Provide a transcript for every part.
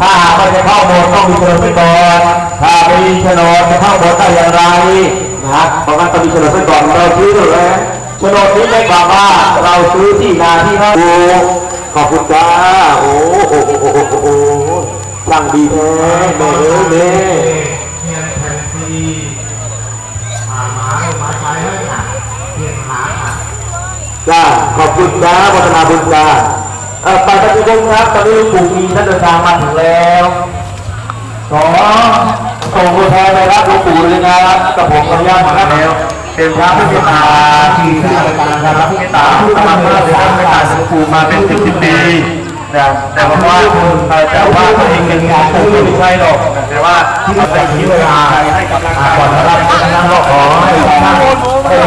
ถ้าไม่จะเข้าโบสถ์ต้องมีโฉนดไว้ก่อนถ้าไม่มีโฉนดจะเข้าโบสถ์ได้อย่างไรนะฮะเพราะงั้นต้องมีโฉนดไว้ก่อนเราซื้อด้วยนะโฉนดนี้ไม่ความว่าเราซื้อที่นาที่นั่นดูขอบคุณจ้าโอ้โหโอ้โหโอ้โหโอ้ช่างดีแท้แม่เอ้ยแม่เพียงแผ่นซีหาหมาหมาใช้ให้ค่ะเพียงหาค่ะจ้าขอบคุณจ้าวัฒนาบุญจ้า ปปฏิบัติครับตอนนี้ลวงปู่มีท่านเดินทางมาถึงแล้วขอส่งตัวแทนไปรับลวงปู่เลยนะครับกับผมขออนุญาตมาแล้วเป็นพระผู้เมตาที่ท่ายการนะครับผู้เมตตาผู้กำพระเดชพระเมตตาหลวงปู่มาเป็นสิบสิบปีนะแต่ว่าแต่ว่าตัวเองเป็นงานตู้ไม่ใช่หรอกแต่ว่าที่เราแต่งนี้เวลาให้กำลังใจก่อนนะครับนั่งก็ขอให้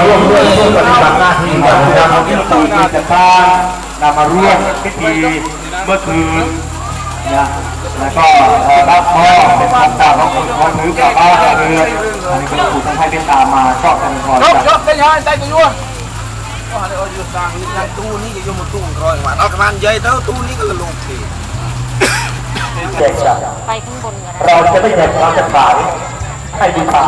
ร่วมด้วยช่วยปฏิบัติ จะสร้างนำมาร่วมพิธีเมื่อคืนนะแล้วก็รับพ่อเป็นคำตามของคนของถือกลับบ้านเรืออันนี้ก็ถูกท่านให้เป็นตามมาชอบกันพอยจ้ะกยกเป็นยังไงใจกูยั่วก็ให้เอาอยู่สร้างนี่ตู้นี่ก็ยมตู้ร้อยวันเอากระมันใหญ่เท่าตู้นี้ก็ลงทีแจกจ้ะไปข้างบนเราจะไม่แจกเราจะขาย ให้ดีกว่า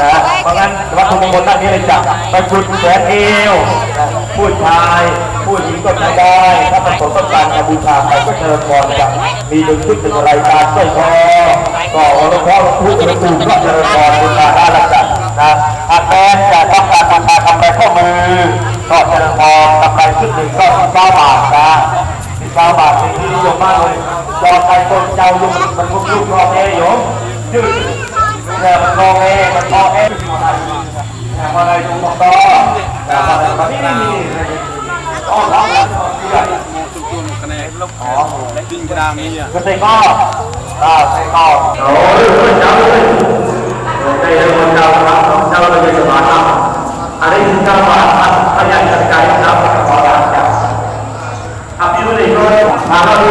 นะเพราะงั้นวัตถุมงคลด้านนี้เลยจ้ะไปพุดแขนเอวนะผู้ชายผู้หญิงก็ใช้ได้ ถ้าประสงค์ต้องการจะบูชาใครก็เชิญก่อนจ้ะมีหนึ่งชุดเป็นรายการสร้อยคอก็หลวงพ่อหลวงปู่หลวงปู่ก็เชิญก่อนบูชาได้ละจ้ะนะหากแม้จะต้องการบูชาทำไรข้อมือก็เชิญพอทำไรชุดหนึ่งก็สิบเก้าบาทนะสิบเก้าบาทนี่ที่นิยมมากเลยจอใครคนเจ้ายุงมันพวกยุงรอแอโยมยืด เนี่ยมันรอแอมันรอแออยู่อะไรเนี่ยมาอะไรตรงต่อแต่มาอะไมานี่นี่อ๋อแล้วเชื่อตู้ตู้คะแนนลบอ๋อดิ้งกระดามนี่อะก็เซ็งก็อ่าเซ็งก็โอ้ยเจ้าเลยใจเย็นเจ้าครับเจ้าเราจะสบายครับอันนี้คือเจ้าบาทพยายามจัดการครับขอรับจ้ะทำที่รู้ดีด้วยมาเราดู